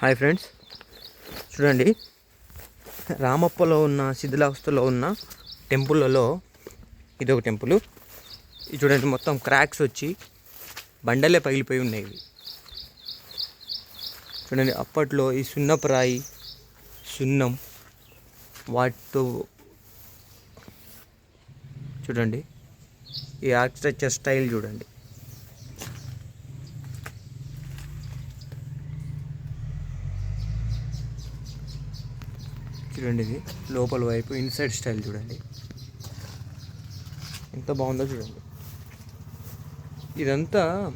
Hi friends. చూడండి. రామప్పలో ఉన్న శిథిలావస్థలో ఉన్న టెంపుల్లలో ఇది ఒక టెంపుల్. ఇది చూడండి మొత్తం క్రాక్స్ వచ్చి బండలే పగిలిపోయి ఉన్నాయి చూడండి అప్పట్లో ఈ సున్నపురాయి సున్నం వాటితో చూడండి. ఈ ఆర్కిటెక్చర్ స్టైల్ చూడండి. చూడండి ఇది. లోపల వైపు ఇన్సైడ్ స్టైల్ చూడండి. ఎంత బాగుందో చూడండి. ఇదంతా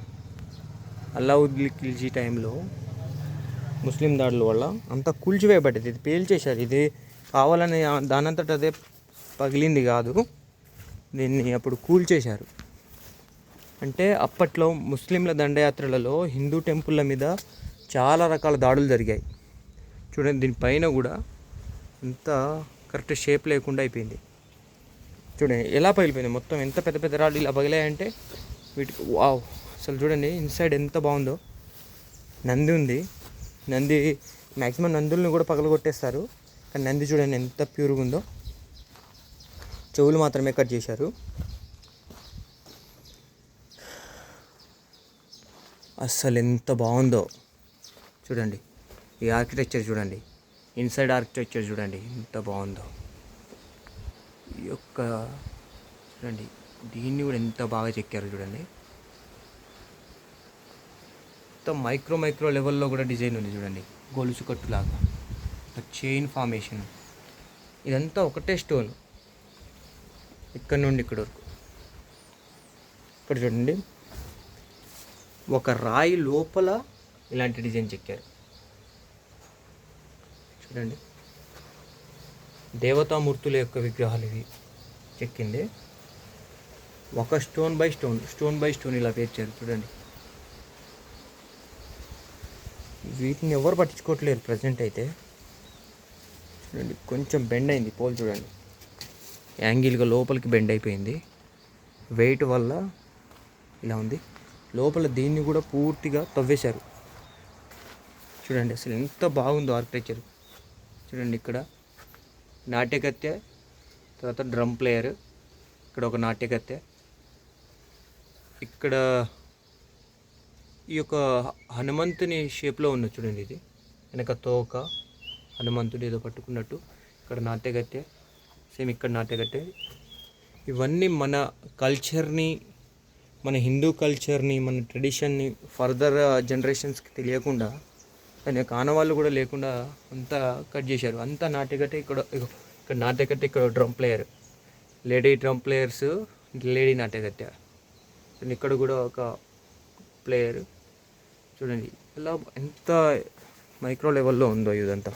అల్లావుద్దీన్ ఖిల్జీ టైంలో ముస్లిం దాడుల వల్ల అంతా కూల్చివేయబడ్డది. ఇది పేల్చేశారు. ఇది కావాలని దానంతట అదే పగిలింది కాదు. దీన్ని అప్పుడు కూల్చేశారు. అంటే అప్పట్లో ముస్లింల దండయాత్రలలో హిందూ టెంపుల్ల మీద చాలా రకాల దాడులు జరిగాయి. చూడండి దీనిపైన కూడా ఇంత కరెక్ట్ షేప్ లేకుండా అయిపోయింది. చూడండి ఎలా పగిలిపోయింది మొత్తం ఎంత పెద్ద పెద్ద రాళ్ళు ఇలా పగిలాయంటే వీటికి వావ్. అసలు చూడండి ఇన్సైడ్ ఎంత బాగుందో. నంది ఉంది. నంది మ్యాక్సిమం నందుల్ని కూడా పగలగొట్టేస్తారు. కానీ నంది చూడండి ఎంత ప్యూర్గా ఉందో. చెవులు మాత్రమే కట్ చేశారు. అస్సలు ఎంత బాగుందో. చూడండి ఈ ఆర్కిటెక్చర్ చూడండి. ఇన్సైడ్ ఆర్కిటెక్చర్ చూడండి ఎంత బాగుందో. ఈ యొక్క చూడండి దీన్ని కూడా ఎంత బాగా చెక్కారు చూడండి. మొత్తం మైక్రో మైక్రో లెవెల్లో కూడా డిజైన్ ఉంది చూడండి గొలుసు కట్టులాగా. Chain formation. ఇదంతా ఒకటే స్టోన్. ఇక్కడ నుండి ఇక్కడ వరకు. ఇక్కడ చూడండి. ఒక రాయి లోపల ఇలాంటి డిజైన్ చెక్కారు. చూడండి దేవతామూర్తుల యొక్క విగ్రహాలు ఇవి. చెక్కింది. ఒక stone by stone stone by stone ఇలా పేర్చారు చూడండి. వీటిని ఎవరు పట్టించుకోవట్లేరు ప్రజెంట్ అయితే. చూడండి కొంచెం బెండ్ అయింది పోల్ చూడండి. యాంగిల్గా లోపలికి బెండ్ అయిపోయింది. వెయిట్ వల్ల ఇలా ఉంది. లోపల దీన్ని కూడా పూర్తిగా తవ్వేశారు. చూడండి అసలు ఎంత బాగుందో ఆర్కిటెక్చర్ చూడండి ఇక్కడ. నాట్యకత్తె తర్వాత డ్రమ్ ప్లేయర్ ఇక్కడ ఒక నాట్యకత్తె ఇక్కడ ఈ యొక్క హనుమంతుని షేప్లో ఉన్న చూడండి ఇది. వెనక తోక హనుమంతుడు ఏదో పట్టుకున్నట్టు. ఇక్కడ నాట్యగత్తె సేమ్ ఇక్కడ నాట్యగత్తె ఇవన్నీ మన కల్చర్ని మన హిందూ కల్చర్ని మన ట్రెడిషన్ని ఫర్దర్ జనరేషన్స్కి తెలియకుండా దాని యొక్క ఆనవాళ్ళు కూడా లేకుండా అంతా కట్ చేశారు. అంతా నాట్యగట్టె ఇక్కడ ఇక్కడ నాట్యగట్టె ఇక్కడ drum player. Lady drum players lady నాట్యగట్టె ఇక్కడ కూడా ఒక ప్లేయర్. చూడండి ఇలా ఎంత మైక్రో లెవెల్లో ఉందో ఇదంతా.